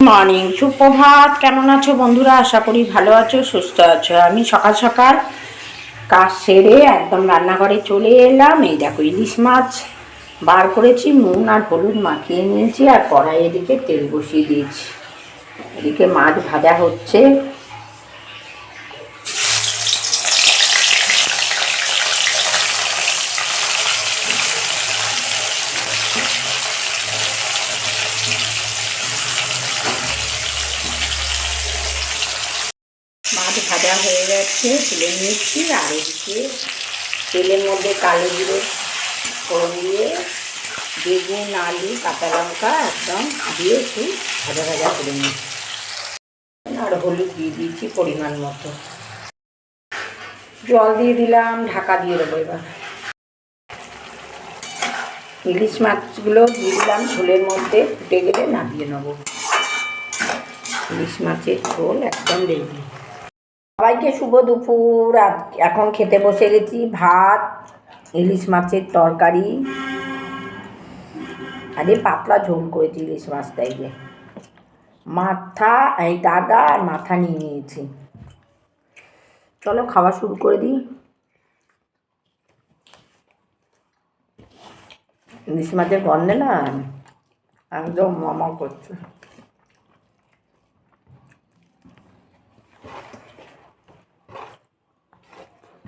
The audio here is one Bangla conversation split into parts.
মর্নিং সুপ্রভাত। কেমন আছো বন্ধুরা? আশা করি ভালো আছো, সুস্থ আছো। আমি সকাল সকাল কাজ সেরে একদম রান্নাঘরে চলে এলাম। এই দেখো ইলিশ মাছ বার করেছি, নুন আর হলুদ মাখিয়ে নিয়েছি আর কড়াই এদিকে তেল বসিয়ে দিয়েছি। এদিকে মাছ ভাজা হচ্ছে মাছ ভাজা হয়ে গেছে তুলে নিয়েছি আর এদিকে তেলের মধ্যে কালো জিরে ফোড়ন দিয়ে বেগুন, আলু, কাঁচা লঙ্কা একদম দিয়ে একটু ভাজা ভাজা করে নিয়েছি আর হলুদ দিয়ে দিয়েছি পরিমাণ মতো। জল দিয়ে দিলাম, ঢাকা দিয়ে দেবো এবার। ইলিশ মাছগুলো দিয়ে দিলাম, ঝোলের মধ্যে ফুটে গেলে নামিয়ে নেব। ইলিশ মাছের ঝোল একদম রেডি সবাইকে শুভ দুপুর। এখন খেতে বসে গেছি ভাত, ইলিশ মাছের তরকারি। আরে পাতলা ঝোল করেছি ইলিশ এই যে। মাথা, এই ডাগা আর মাথা নিয়ে নিয়েছি। চলো খাওয়া শুরু করে দিই। ইলিশ মাছের গন্ধে না, একদম মামা করছে।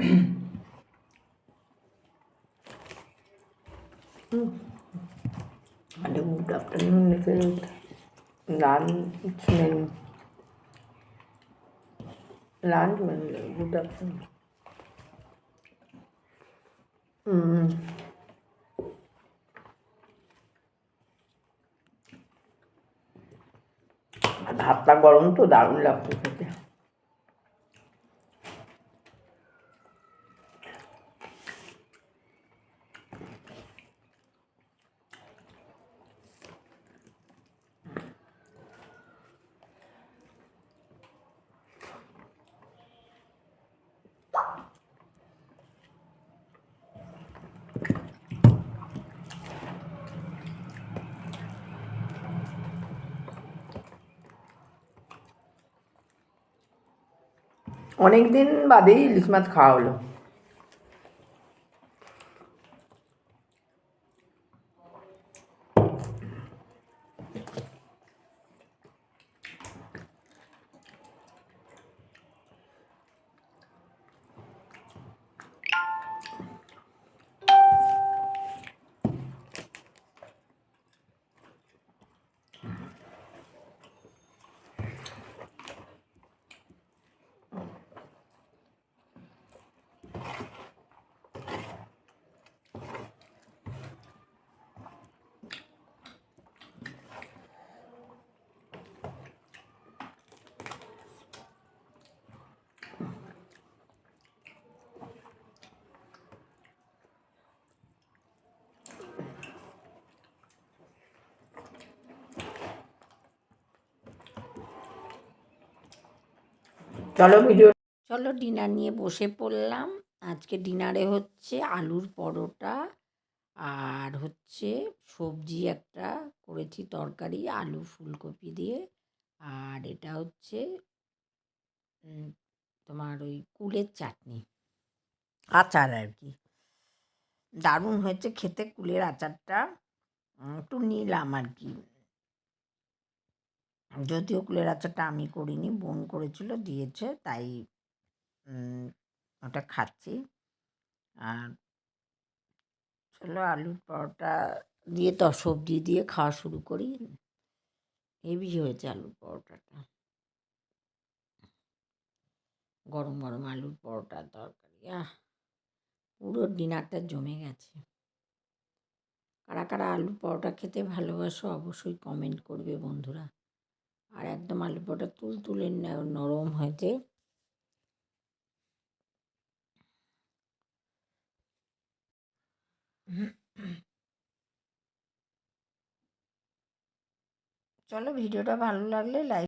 Good afternoon, little lunch menu. Lunch menu, good afternoon. হুম ভাতটা গরম তো দারুণ লাগছে খেতে অনেক দিন বাদেই ইলিশ মাছ খাওয়া হলো। চলো ভিডিও চলো ডিনার নিয়ে বসে পড়লাম। আজকে ডিনারে হচ্ছে আলুর পরোটা আর হচ্ছে সবজি একটা করেছি তরকারি, আলু ফুলকপি দিয়ে। আর এটা হচ্ছে তোমার ওই কুলের চাটনি। আচার আর কি। দারুণ হয়েছে খেতে কুলের আচারটা। একটু নিলাম আর কি। যদিও কুলের আচারটা আমি করিনি, বোন করেছিল, দিয়েছে, তাই ওটা খাচ্ছি। আর চলো আলুর পরোটা দিয়ে তো, সবজি দিয়ে খাওয়া শুরু করি। হেভি হয়েছে আলুর পরোটাটা। গরম গরম আলুর পরোটা তরকারি, আহ! পুরো ডিনারটা জমে গেছে। কারা কারা আলু পরোটা খেতে ভালোবাসো অবশ্যই কমেন্ট করবে বন্ধুরা। আর একদম আলু পরোটা তুল তুলে নরম হয়েছে। চলো ভিডিওটা ভালো লাগলে লাইক